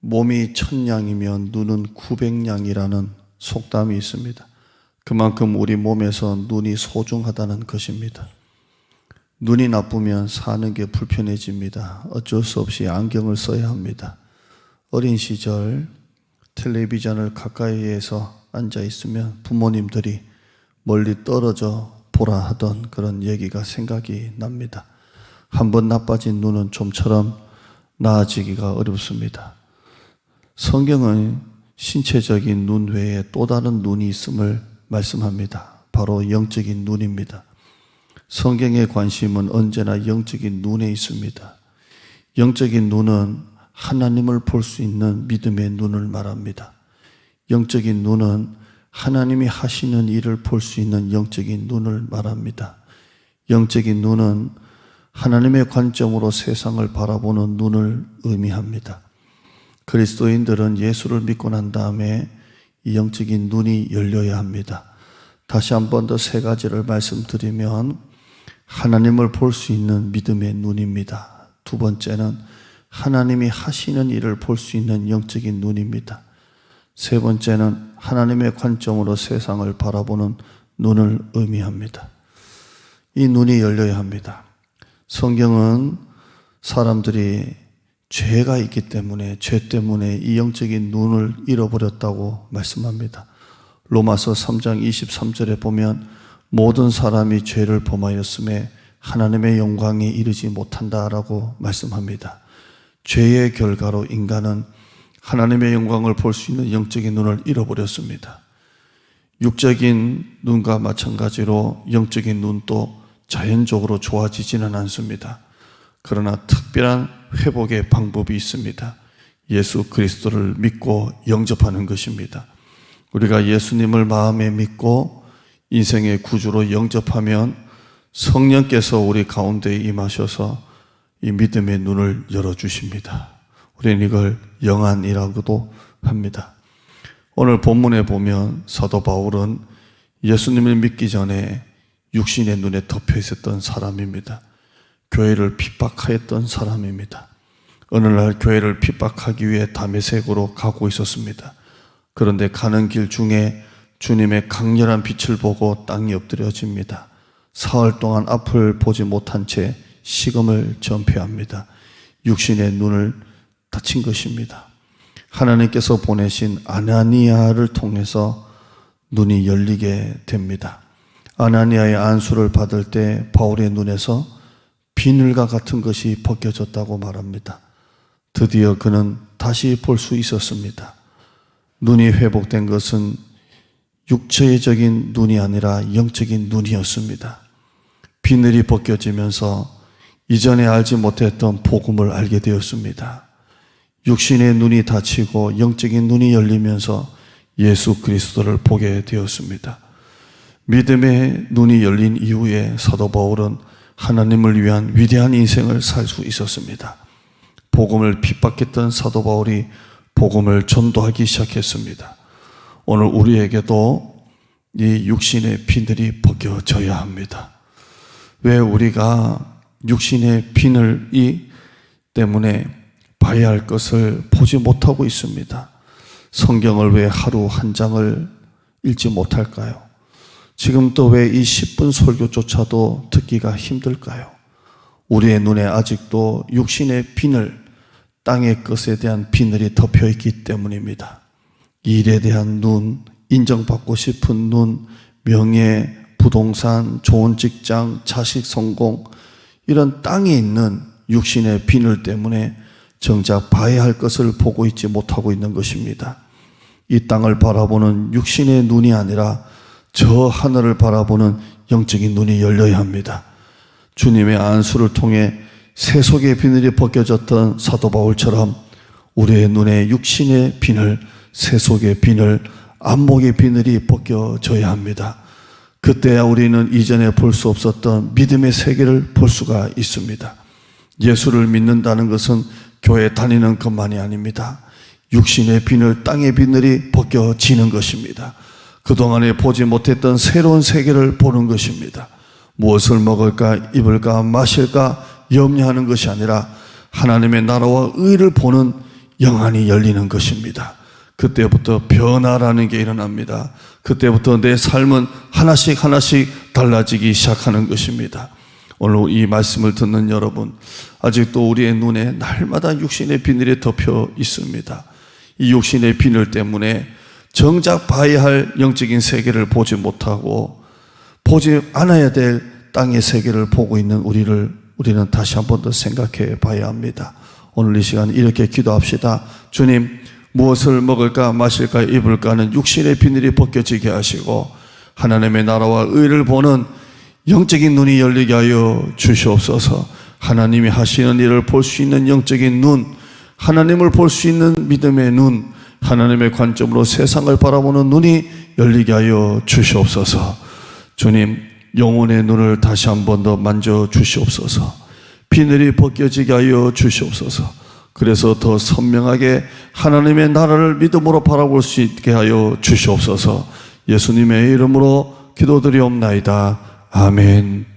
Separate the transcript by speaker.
Speaker 1: 몸이 천냥이면 눈은 구백냥이라는 속담이 있습니다. 그만큼 우리 몸에서 눈이 소중하다는 것입니다. 눈이 나쁘면 사는 게 불편해집니다. 어쩔 수 없이 안경을 써야 합니다. 어린 시절 텔레비전을 가까이에서 앉아 있으면 부모님들이 멀리 떨어져 보라 하던 그런 얘기가 생각이 납니다. 한번 나빠진 눈은 좀처럼 나아지기가 어렵습니다. 성경은 신체적인 눈 외에 또 다른 눈이 있음을 말씀합니다. 바로 영적인 눈입니다. 성경의 관심은 언제나 영적인 눈에 있습니다. 영적인 눈은 하나님을 볼 수 있는 믿음의 눈을 말합니다. 영적인 눈은 하나님이 하시는 일을 볼 수 있는 영적인 눈을 말합니다. 영적인 눈은 하나님의 관점으로 세상을 바라보는 눈을 의미합니다. 그리스도인들은 예수를 믿고 난 다음에 이 영적인 눈이 열려야 합니다. 다시 한 번 더 세 가지를 말씀드리면 하나님을 볼 수 있는 믿음의 눈입니다. 두 번째는 하나님이 하시는 일을 볼 수 있는 영적인 눈입니다. 세 번째는 하나님의 관점으로 세상을 바라보는 눈을 의미합니다. 이 눈이 열려야 합니다. 성경은 사람들이 죄가 있기 때문에 죄 때문에 이 영적인 눈을 잃어버렸다고 말씀합니다. 로마서 3장 23절에 보면 모든 사람이 죄를 범하였음에 하나님의 영광에 이르지 못한다라고 말씀합니다. 죄의 결과로 인간은 하나님의 영광을 볼 수 있는 영적인 눈을 잃어버렸습니다. 육적인 눈과 마찬가지로 영적인 눈도 자연적으로 좋아지지는 않습니다. 그러나 특별한 회복의 방법이 있습니다. 예수 그리스도를 믿고 영접하는 것입니다. 우리가 예수님을 마음에 믿고 인생의 구주로 영접하면 성령께서 우리 가운데 임하셔서 이 믿음의 눈을 열어주십니다. 우리는 이걸 영안이라고도 합니다. 오늘 본문에 보면 사도 바울은 예수님을 믿기 전에 육신의 눈에 덮여 있었던 사람입니다. 교회를 핍박하였던 사람입니다. 어느 날 교회를 핍박하기 위해 담에색으로 가고 있었습니다. 그런데 가는 길 중에 주님의 강렬한 빛을 보고 땅이 엎드려집니다. 사흘 동안 앞을 보지 못한 채 식음을 전폐합니다. 육신의 눈을 다친 것입니다. 하나님께서 보내신 아나니아를 통해서 눈이 열리게 됩니다. 아나니아의 안수를 받을 때 바울의 눈에서 비늘과 같은 것이 벗겨졌다고 말합니다. 드디어 그는 다시 볼 수 있었습니다. 눈이 회복된 것은 육체적인 눈이 아니라 영적인 눈이었습니다. 비늘이 벗겨지면서 이전에 알지 못했던 복음을 알게 되었습니다. 육신의 눈이 닫히고 영적인 눈이 열리면서 예수 그리스도를 보게 되었습니다. 믿음의 눈이 열린 이후에 사도 바울은 하나님을 위한 위대한 인생을 살 수 있었습니다. 복음을 핍박했던 사도 바울이 복음을 전도하기 시작했습니다. 오늘 우리에게도 이 육신의 비늘이 벗겨져야 합니다. 왜 우리가 육신의 비늘이 때문에 봐야 할 것을 보지 못하고 있습니다. 성경을 왜 하루 한 장을 읽지 못할까요? 지금 또 왜 이 10분 설교조차도 듣기가 힘들까요? 우리의 눈에 아직도 육신의 비늘, 땅의 것에 대한 비늘이 덮여 있기 때문입니다. 일에 대한 눈, 인정받고 싶은 눈, 명예, 부동산, 좋은 직장, 자식 성공, 이런 땅에 있는 육신의 비늘 때문에 정작 봐야 할 것을 보고 있지 못하고 있는 것입니다. 이 땅을 바라보는 육신의 눈이 아니라 저 하늘을 바라보는 영적인 눈이 열려야 합니다. 주님의 안수를 통해 세속의 비늘이 벗겨졌던 사도 바울처럼 우리의 눈에 육신의 비늘, 세속의 비늘, 안목의 비늘이 벗겨져야 합니다. 그때야 우리는 이전에 볼 수 없었던 믿음의 세계를 볼 수가 있습니다. 예수를 믿는다는 것은 교회 다니는 것만이 아닙니다. 육신의 비늘, 땅의 비늘이 벗겨지는 것입니다. 그동안에 보지 못했던 새로운 세계를 보는 것입니다. 무엇을 먹을까, 입을까, 마실까 염려하는 것이 아니라 하나님의 나라와 의를 보는 영안이 열리는 것입니다. 그때부터 변화라는 게 일어납니다. 그때부터 내 삶은 하나씩 하나씩 달라지기 시작하는 것입니다. 오늘 이 말씀을 듣는 여러분, 아직도 우리의 눈에 날마다 육신의 비늘이 덮여 있습니다. 이 육신의 비늘 때문에 정작 봐야 할 영적인 세계를 보지 못하고 보지 않아야 될 땅의 세계를 보고 있는 우리를 우리는 다시 한 번 더 생각해 봐야 합니다. 오늘 이 시간 이렇게 기도합시다. 주님, 무엇을 먹을까, 마실까, 입을까는 육신의 비늘이 벗겨지게 하시고 하나님의 나라와 의를 보는 영적인 눈이 열리게 하여 주시옵소서. 하나님이 하시는 일을 볼 수 있는 영적인 눈, 하나님을 볼 수 있는 믿음의 눈, 하나님의 관점으로 세상을 바라보는 눈이 열리게 하여 주시옵소서. 주님, 영혼의 눈을 다시 한 번 더 만져 주시옵소서. 비늘이 벗겨지게 하여 주시옵소서. 그래서 더 선명하게 하나님의 나라를 믿음으로 바라볼 수 있게 하여 주시옵소서. 예수님의 이름으로 기도드리옵나이다. 아멘.